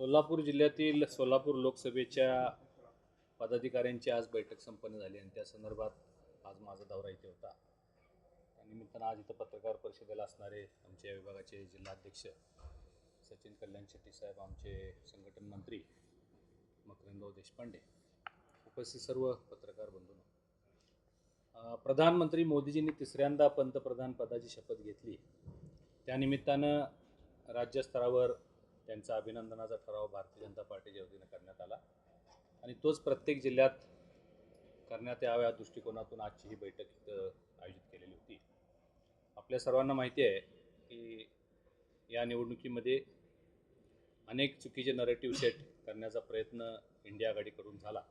सोलापूर जिल्ह्यातील सोलापूर लोकसभेच्या पदाधिकाऱ्यांची आज बैठक संपन्न झाली आणि त्या संदर्भात आज माझा दौरा इथे होता. त्यानिमित्तानं आज इथं पत्रकार परिषदेला असणारे आमच्या विभागाचे जिल्हाध्यक्ष सचिन कल्याण शेट्टी साहेब आमचे संघटन मंत्री मकरंदराव देशपांडे उपस्थित सर्व पत्रकार बंधूंनो. प्रधानमंत्री मोदीजींनी तिसऱ्यांदा पंतप्रधान पदाची शपथ घेतली. त्यानिमित्तानं राज्यस्तरावर त्यांचा अभिनंदनाचा ठराव भारतीय जनता पार्टीच्या वतीनं करण्यात आला. आणि तोच प्रत्येक जिल्ह्यात करण्यात याव्या या दृष्टिकोनातून आजची ही बैठक इथं आयोजित केलेली होती. आपल्या सर्वांना माहिती आहे की या निवडणुकीमध्ये अनेक चुकीचे नरेटिव्ह सेट करण्याचा प्रयत्न इंडिया आघाडीकडून झाला.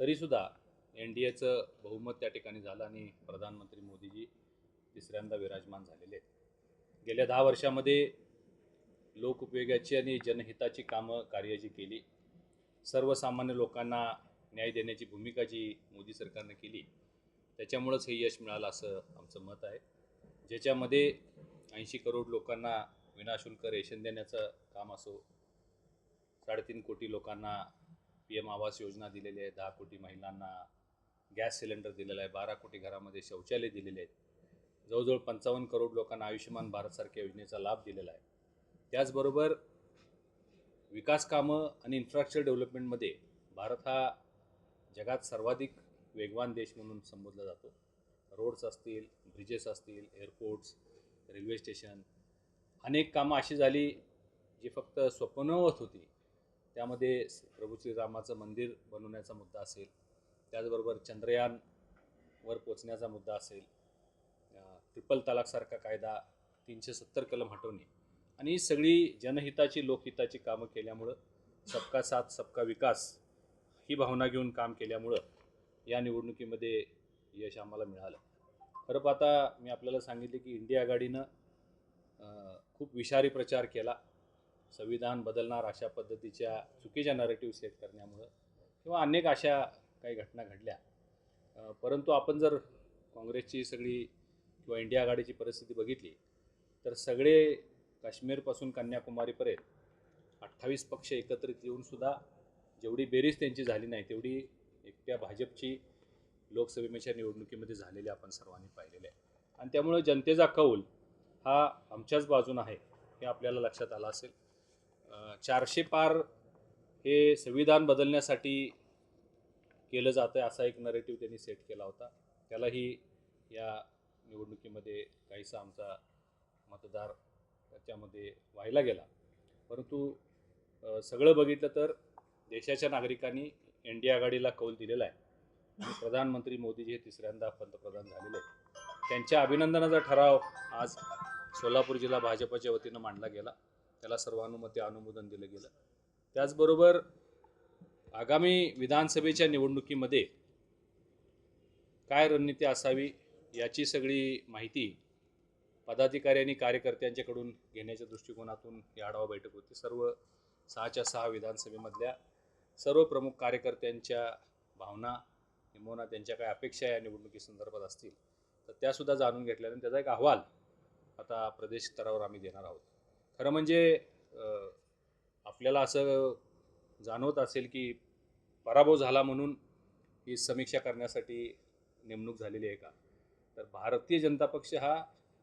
तरीसुद्धा एन डी एचं बहुमत त्या ठिकाणी झालं आणि प्रधानमंत्री मोदीजी तिसऱ्यांदा विराजमान झालेले आहेत. गेल्या दहा वर्षामध्ये लोकउपयोगाची आणि जनहिताची कामं कार्य जी केली. सर्वसामान्य लोकांना न्याय देण्याची भूमिका जी मोदी सरकारनं केली त्याच्यामुळंच हे यश मिळालं असं आमचं मत आहे. ज्याच्यामध्ये ऐंशी करोड लोकांना विनाशुल्क रेशन देण्याचं काम असो साडेतीन कोटी लोकांना पी एम आवास योजना दिलेली आहे दहा कोटी महिलांना गॅस सिलेंडर दिलेला आहे बारा कोटी घरामध्ये शौचालय दिलेले आहेत. जवळजवळ पंचावन्न करोड लोकांना आयुष्यमान भारतसारख्या योजनेचा लाभ दिलेला आहे. त्याचबरोबर विकास कामं आणि इन्फ्रास्ट्रक्चर डेव्हलपमेंटमध्ये भारत हा जगात सर्वाधिक वेगवान देश म्हणून संबोधला जातो. रोड्स असतील ब्रिजेस असतील एअरपोर्ट्स रेल्वे स्टेशन अनेक कामं अशी झाली जी फक्त स्वप्नवत होती. त्यामध्ये प्रभू श्रीरामाचं मंदिर बनवण्याचा मुद्दा असेल त्याचबरोबर चंद्रयानवर पोचण्याचा मुद्दा असेल ट्रिपल तलाकसारखा कायदा तीनशे सत्तर कलम हटवणे आणि सगळी जनहिताची लोकहिताची कामं केल्यामुळं सबका साथ सबका विकास ही भावना घेऊन काम केल्यामुळं या निवडणुकीमध्ये यश आम्हाला मिळालं. खरं पाहता मी आपल्याला सांगितले की इंडिया आघाडीनं खूप विषारी प्रचार केला. संविधान बदलणार अशा पद्धतीच्या चुकीच्या नरेटिव्ह सेट करण्यामुळं किंवा अनेक अशा काही घटना घडल्या. परंतु आपण जर काँग्रेसची सगळी किंवा इंडिया आघाडीची परिस्थिती बघितली तर सगळे काश्मीरपासून कन्याकुमारीपर्यंत अठ्ठावीस पक्ष एकत्रित येऊनसुद्धा जेवढी बेरीज त्यांची झाली नाही तेवढी एकट्या भाजपची लोकसभेच्या निवडणुकीमध्ये झालेली आपण सर्वांनी पाहिलेले आहे. आणि त्यामुळं जनतेचा कौल हा आमच्याच बाजून आहे हे आपल्याला लक्षात आलं असेल. चारशे पार हे संविधान बदलण्यासाठी केलं जातं आहे असा एक नरेटिव्ह त्यांनी सेट केला होता. त्यालाही या निवडणुकीमध्ये काहीसा आमचा मतदार त्याच्यामध्ये व्हायला गेला. परंतु सगळं बघितलं तर देशाच्या नागरिकांनी एन डी आघाडीला कौल दिलेला आहे. आणि प्रधानमंत्री मोदीजी हे तिसऱ्यांदा पंतप्रधान झालेले आहेत त्यांच्या अभिनंदनाचा ठराव आज सोलापूर जिल्हा भाजपच्या वतीनं मांडला गेला त्याला सर्वानुमते अनुमोदन दिलं गेलं. त्याचबरोबर आगामी विधानसभेच्या निवडणुकीमध्ये काय रणनीती असावी याची सगळी माहिती पदाधिकारी आणि कार्यकर्त्यांच्याकडून घेण्याच्या दृष्टिकोनातून ही आढावा बैठक होती. सर्व सहाच्या सहा विधानसभेमधल्या सर्व प्रमुख कार्यकर्त्यांच्या भावना किंवा त्यांच्या काय अपेक्षा या निवडणुकीसंदर्भात असतील तर त्यासुद्धा जाणून घेतल्याने त्याचा एक अहवाल आता प्रदेश स्तरावर आम्ही देणार आहोत. खरं म्हणजे आपल्याला असं जाणवत असेल की पराभव झाला म्हणून ही समीक्षा करण्यासाठी नेमणूक झालेली आहे का? तर भारतीय जनता पक्ष हा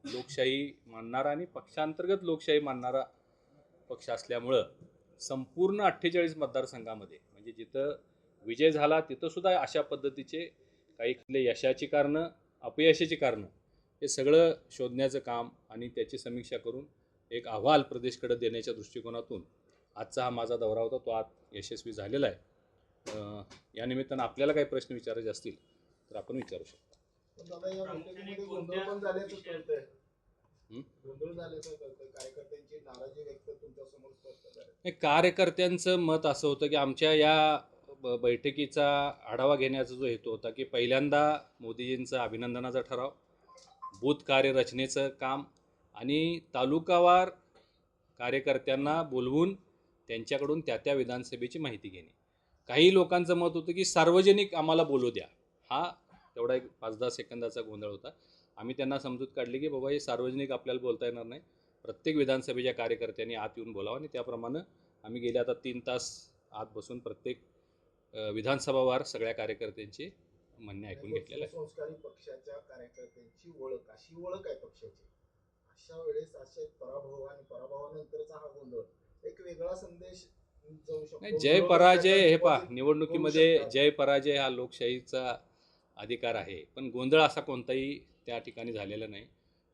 लोकशाही मानणारा आणि पक्षांतर्गत लोकशाही मानणारा पक्ष असल्यामुळं संपूर्ण अठ्ठेचाळीस मतदारसंघामध्ये म्हणजे जिथं विजय झाला तिथंसुद्धा अशा पद्धतीचे काही कुठले यशाची कारणं अपयशाची कारणं हे सगळं शोधण्याचं काम आणि त्याची समीक्षा करून एक अहवाल प्रदेशकडे देण्याच्या दृष्टिकोनातून आजचा हा माझा दौरा होता तो आज यशस्वी झालेला आहे. या निमित्तानं आपल्याला काही प्रश्न विचारायचे असतील तर आपण विचारू शकतो. दादा या बैठकीमध्ये गोंधळ पण झाल्याचं कळतंय हं? गोंधळ झाल्याचं कळतंय कार्यकर्त्यांची नाराजी व्यक्त तुमच्यासमोर स्पष्ट झाली. नाही, कार्यकर्त्यांचं मत असं होतं की आमच्या या ब- बैठकीचा आढावा घेण्याचा जो हेतू होता की पहिल्यांदा मोदीजींचा अभिनंदनाचा ठराव बूथ कार्यरचनेचं काम आणि तालुकावार कार्यकर्त्यांना बोलवून त्यांच्याकडून त्या त्या विधानसभेची माहिती घेणे. काही लोकांचं मत होतं की सार्वजनिक आम्हाला बोलू द्या. हा तेवढा एक पाच दहा सेकंदाचा गोंधळ होता. आम्ही त्यांना समजूत काढली की बाबा हे सार्वजनिक आपल्याला बोलता येणार नाही. प्रत्येक विधानसभेच्या कार्यकर्त्यांनी आत येऊन बोलावं आणि त्याप्रमाणे आम्ही गेले आता तीन तास आत बसून प्रत्येक विधानसभावार सगळ्या कार्यकर्त्यांची म्हणणे ऐकून घेतलेलं आहे. संस्कारी पक्षाच्या कार्यकर्त्यांची ओळख अशी ओळख आहे पक्षाची. अशा वेळेस असे पराभव आणि पराभवानंतरचा हा गोंधळ एक वेगळा संदेश जाऊ शकतो. नाही जय पराजय हे पहा निवडणुकीमध्ये. जय पराजय हा लोकशाहीचा अधिकार आहे. पण गोंधळ असा कोणताही त्या ठिकाणी झालेला नाही.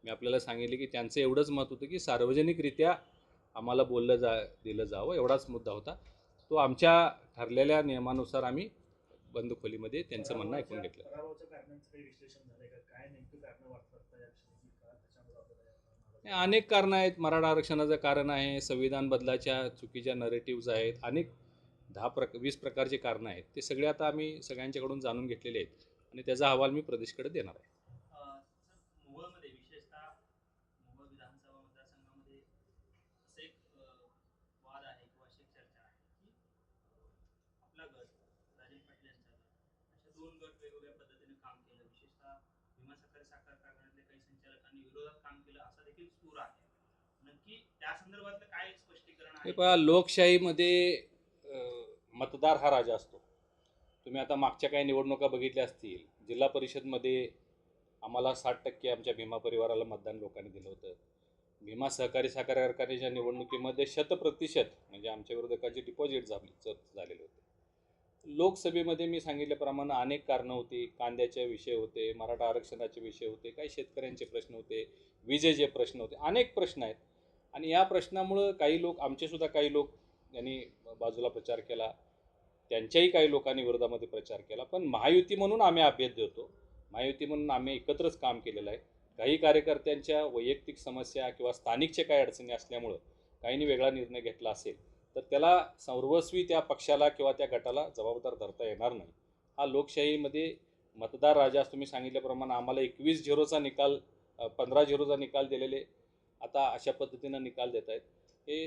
मी आपल्याला सांगितले की त्यांचं एवढंच मत होतं की सार्वजनिकरित्या आम्हाला बोललं जा दिलं जावं एवढाच मुद्दा होता. तो आमच्या ठरलेल्या नियमानुसार आम्ही बंद खोलीमध्ये त्यांचं म्हणणं ऐकून घेतलं. अनेक कारणं आहेत. मराठा आरक्षणाचं कारण आहे संविधान बदलाच्या चुकीच्या नरेटिव्ज आहेत अनेक दहा प्रक वीस प्रकारची कारणं आहेत. ते सगळे आता आम्ही सगळ्यांच्याकडून जाणून घेतलेले आहेत. आणि त्याचा अहवाल मी प्रदेशकडे देणार आहे. अ, सर, मोहोळमध्ये विशेषतः मोहोळ विधानसभा मतदारसंघामध्ये असं एक अ, वाद आहे किंवा अशी एक चर्चा आहे की आपला गट राजन पाटील यांचा गट अशा दोन गट वेगवेगळ्या पद्धतीने काम केलं. विशेषतः भीमा साखर साखर कारखान्यातले काही संचालकांनी विरोधात काम केलं असा देखील सूर आहे. नक्की त्या संदर्भातलं काय स्पष्टीकरण आहे? पहा लोकशाहीमध्ये मतदार हा राजा असतो. तुम्ही आता मागच्या काही निवडणुका बघितल्या असतील. जिल्हा परिषदमध्ये आम्हाला साठ टक्के आमच्या भीमा परिवाराला मतदान लोकांनी दिलं होतं. भीमा सहकारी साखर कारखान्याच्या निवडणुकीमध्ये शतप्रतिशत म्हणजे आमच्या विरोधकाची डिपॉझिट झाली झालेले होते. लोकसभेमध्ये मी सांगितल्याप्रमाणे अनेक कारणं होती. कांद्याचे विषय होते मराठा आरक्षणाचे विषय होते काही शेतकऱ्यांचे प्रश्न होते विजेचे प्रश्न होते अनेक प्रश्न आहेत. आणि या प्रश्नामुळं काही लोक आमचेसुद्धा काही लोक यांनी बाजूला प्रचार केला. त्यांच्याही काही लोकांनी विरोधामध्ये प्रचार केला. पण महायुती म्हणून आम्ही अभेद देतो. महायुती म्हणून आम्ही एकत्रच काम केलेलं आहे. काही कार्यकर्त्यांच्या वैयक्तिक समस्या किंवा स्थानिकचे काही अडचणी असल्यामुळं काहींनी वेगळा निर्णय घेतला असेल तर त्याला सर्वस्वी त्या पक्षाला किंवा त्या गटाला जबाबदार धरता येणार नाही. हा लोकशाहीमध्ये मतदार राजा तुम्ही सांगितल्याप्रमाणे आम्हाला एकवीस झिरोचा निकाल पंधरा झिरोचा निकाल दिलेले आता अशा पद्धतीनं निकाल देत आहेत हे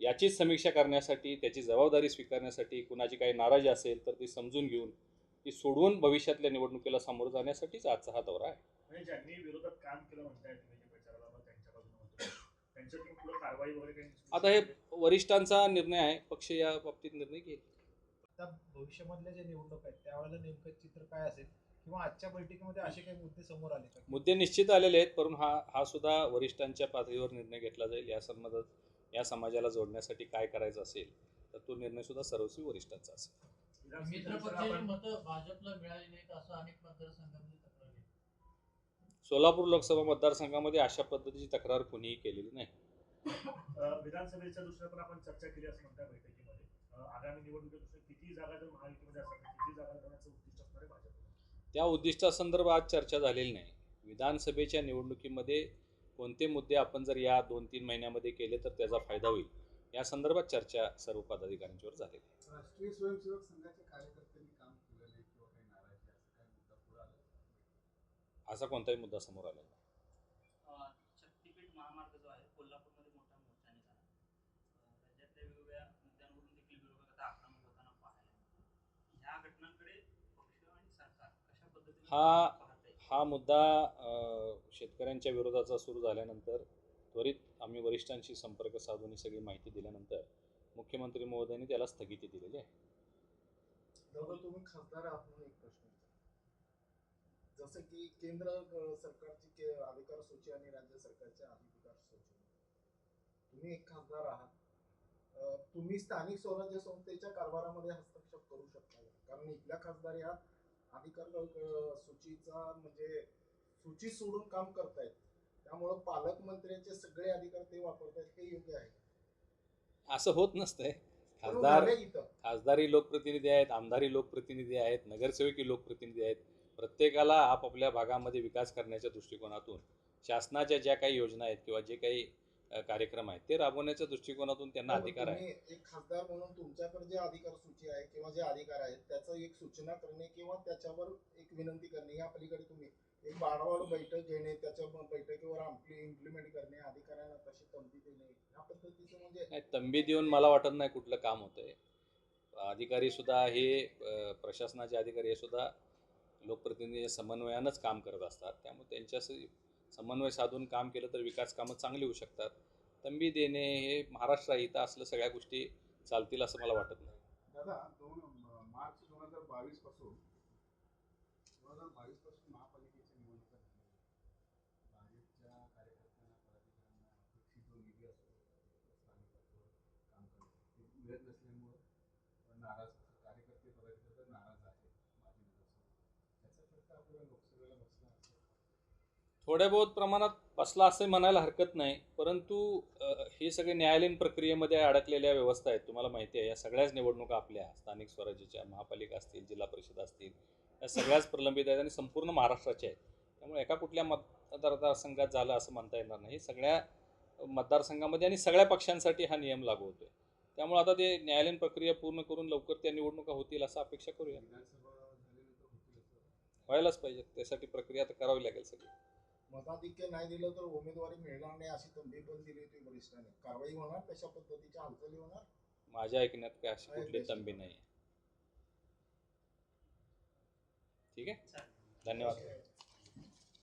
याचीच समीक्षा करण्यासाठी त्याची जबाबदारी स्वीकारण्यासाठी कुणाची काही नाराजी असेल तर ती समजून घेऊन ती सोडवून भविष्यातल्या निवडणुकीला सामोरं जाण्यासाठीच आजचा हा दौरा आहे. म्हणजे ज्यांनी विरोधात काम केलं म्हणताय तुम्ही जे प्रचाराला मग त्यांच्या बाजूने म्हणतो त्यांच्यातून पुढे कारवाई वगैरे काही आता हे वरिष्ठांचा निर्णय आहे पक्ष या बाबतीत निर्णय घेईल. आता भविष्यामधल्या ज्या निवडणूक आहेत त्यावेळेला नेमकं चित्र काय असेल किंवा आजच्या बैठकीमध्ये असे काही मुद्दे समोर आले का? मुद्दे निश्चित आलेले आहेत परंतु हा हा सुद्धा वरिष्ठांच्या पातळीवर निर्णय घेतला जाईल या संबंधात या समाजाला जोडण्यासाठी काय करायचं असेल तर तो निर्णय सुद्धा सर्वस्वी वरिष्ठांचा असेल. मित्र पक्षाची मतं भाजपला मिळाली नाहीत असं अनेक मतदारसंघामध्ये तक्रार आहे. सोलापूर लोकसभा मतदारसंघामध्ये अशा पद्धतीची तक्रार कोणीही केलेली नाही. विधानसभेच्या दुसऱ्या पण आपण चर्चा केली असं म्हणताय बैठकीमध्ये. आगामी निवडणुकीत दुसऱ्या किती जागा जर महायुतीमध्ये असतात तर किती जागा करण्याचं उद्दिष्ट असणार आहे भाजप त्या उद्दिष्टासंदर्भात चर्चा झालेली नाही. विधानसभेच्या निवडणुकीमध्ये कोणते मुद्दे आपण जर या दोन तीन महिन्यामध्ये केले तर त्याचा फायदा होईल? या संदर्भात चर्चा सर्व पदाधिकाऱ्यांच्यावर झालेली आहे. राष्ट्रीय स्वयंसेवक संघाच्या कार्यकर्त्यांनी काम केलं नाही किंवा काही नाराजी असं काही मुद्दा पुढे आला असा कोणताही मुद्दा समोर आला नाही. अ, शक्तीपीठ महामार्ग जो आहे कोल्हापूरमध्ये मोठा मोर्चा निघाला. अ, राज्यातल्या वेगवेगळ्या मुद्द्यांवरून देखील विरोधक आता आक्रमक होताना पाहायला मिळतात. ह्या घटनांकडे पक्ष आणि सरकार कशा पद्धतीने हा- हा मुद्दा शेतकऱ्यांच्या विरोधाचा सुरू झाल्यानंतर त्वरित आम्ही वरिष्ठांशी संपर्क साधून ही सगळी माहिती दिल्यानंतर मुख्यमंत्री महोदयांनी त्याला स्थगिती दिलेली आहे. तुम्ही खासदार आहात एक प्रश्न जसं की केंद्र सरकारची के अधिकार सूची आणि राज्य सरकारच्या अधिकार सूची. तुम्ही एक खासदार आहात. तुम्ही स्थानिक स्वराज्य संस्थेच्या कारभारामध्ये हस्तक्षेप करू शकता. कारण इथल्या खासदार या अधिकार सूचीचा म्हणजे सूची सोडून काम करतायत. त्यामुळं पालकमंत्र्यांचे सगळे अधिकार ते वापरतायत हे योग्य आहे. असं होत नसतंय. खासदार खासदारी लोकप्रतिनिधी आहेत आमदारी लोकप्रतिनिधी आहेत नगरसेवकी लोकप्रतिनिधी आहेत. प्रत्येकाला आपापल्या भागामध्ये विकास करण्याच्या दृष्टिकोनातून शासनाच्या ज्या काही योजना आहेत किंवा जे काही कार्यक्रम आहेत. ते राबवण्याच्या दृष्टिकोनातून त्यांना अधिकार आहे एक खासदार म्हणून तुमच्याकडे जे अधिकार सूची आहे किंवा जे अधिकार आहेत त्याचं एक सूचना करणे किंवा त्याच्यावर एक विनंती करणे या पलीकडे तुम्ही एक बाडावाड बैठक घेणे त्याच्या बैठकीवर इम्प्लिमेंट करणे अधिकाऱ्यांना तशी तंबी देणे या पद्धतीचं म्हणजे नाही तंबी देऊन मला वाटत नाही कुठलं काम होतंय. अधिकारी सुद्धा हे प्रशासनाचे अधिकारी हे सुद्धा लोकप्रतिनिधी समन्वयानंच काम करत असतात. त्यामुळे त्यांच्याशी समन्वय साधून काम केलं तर विकास कामं चांगली होऊ शकतात. तंबी देणे हे महाराष्ट्र इथं असलं सगळ्या गोष्टी चालतील असं मला वाटत नाही. दादा दोन मार्च दोन हजार बावीसपासून दोन हजार बावीसपासून महापालिकेच्या निवडणुका भाजपच्या कार्यकर्त्यांना पदाधिकाऱ्यांना अपेक्षित जो निधी असतो स्थानिक काम ते मिळत नसल्यामुळं नाराज कार्यकर्ते पदाधिकारी नाराज आहेत माजी त्याचा फटका आपल्याला थोड्या बहुत प्रमाणात बसला असं म्हणायला हरकत नाही परंतु हे सगळे न्यायालयीन प्रक्रियेमध्ये अडकलेल्या व्यवस्था आहेत तुम्हाला माहिती आहे या सगळ्याच निवडणुका आपल्या स्थानिक स्वराज्याच्या महापालिका असतील जिल्हा परिषद असतील या सगळ्याच प्रलंबित आहेत आणि संपूर्ण महाराष्ट्राच्या आहेत. त्यामुळे एका कुठल्या मतदारसंघात झालं असं म्हणता येणार नाही. सगळ्या मतदारसंघामध्ये आणि सगळ्या पक्षांसाठी हा नियम लागू होतोय. त्यामुळे आता ते न्यायालयीन प्रक्रिया पूर्ण करून लवकर त्या निवडणुका होतील असं अपेक्षा करूया. व्हायलाच पाहिजे त्यासाठी प्रक्रिया आता करावी लागेल सगळी. मताधिक्य नाही दिलं तर उमेदवारी मिळणार नाही अशी तंबी पण दिली होती वरिष्ठांनी. कारवाई होणार? कशा पद्धतीच्या हालचाली होणार? माझ्या ऐकण्यात काय अशी कुठली तंबी नाही. ठीक आहे? धन्यवाद.